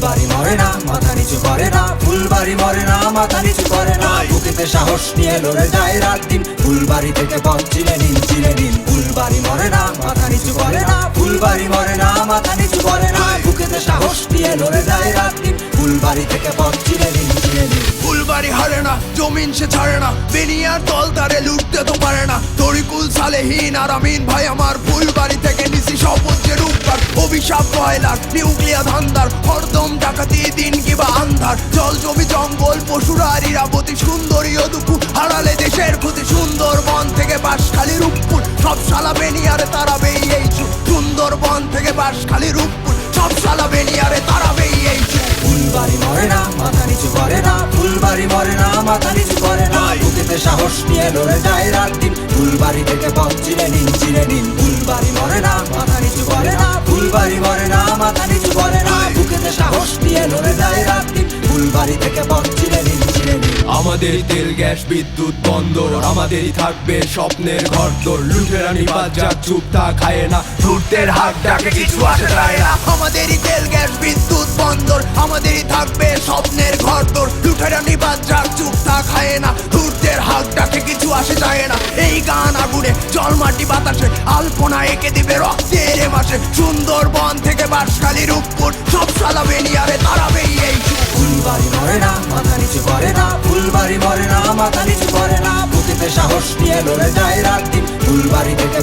নিচু করে না ফুলবাড়ি মরে না মাথা নিচু করে না। বুকেতে সাহস নিয়ে লড়ে যায় রাত দিন। ফুলবাড়ি থেকে পথ চিনে নিন চিনে নিন। ফুলবাড়ি মরে না মাথা নিচু করে না ফুলবাড়ি মরে না মাথা নিচু করে না। বুকেতে সাহস নিয়ে লড়ে যায় রাত দিন। ফুলবাড়ি থেকে পথ চিনে নিন চিনে নিন। ফুলবাড়ি হারে না জমিন সে ছাড়ে না বেনিয়ার দল তারে লুটতে তো পারে না। তরিকুল সালেহীন আর আমিন ভাই আমার ফুলবাড়ি থেকে যে রূপকার অভিশাপ কয়লার নিউক্লিয়া ধান্দার হরদম ডাকাতি দিন কিবা আন্ধার। জল জমি জঙ্গল পশুরা আর ইরাবতী সুন্দরী ও দুঃখ। হারালে দেশের ক্ষতি সুন্দরবন থেকে বাঁশখালী রূপপুর। সব শালা বেনিয়ারে তারাবেই এই সুন্দরবন থেকে বাঁশখালী রূপপুর। সব শালা বেনিয়ারে তারাবেই এই ফুলবাড়ি মরে না মাথা নিচু করে না ফুলবাড়ি মরে না মাথা নিচু করে না। বুকেতে সাহস নিয়ে লড়ে যায় রাত দিন। ফুলবাড়ি থেকে পথ চিনে নিন চিনে নিন। ফুলবাড়ি সাহস নিয়ে লড়ে যায় রাত্রি। ফুলবাড়ি থেকে নিন আমাদের তেল গ্যাস বিদ্যুৎ বন্দর আমাদেরই থাকবে স্বপ্নের ঘর তোর লুঠেরানি বাজার চুপ তা খায় না ধূর্তের হাত ডাকে কিছু আসে যায় না। আমাদেরই তেল গ্যাস বিদ্যুৎ বন্দর আমাদেরই থাকবে স্বপ্নের আসে যায় না। এই গান আগুনে জল, মাটি, বাতাসে আলপনা এঁকে দিবে রক্তের মাসে। সুন্দর বন থেকে বাঁশখালী, রূপপুর, সব সালা বেনিয়ারে তারাবেই এই ফুলবাড়ি মরে না, মাথা নিচু করে না। ফুলবাড়ি মরে না, মাথা নিচু করে না। বুকিতে সাহস নিয়ে লড়ে যায় রাত দিন। ফুলবাড়ি থেকে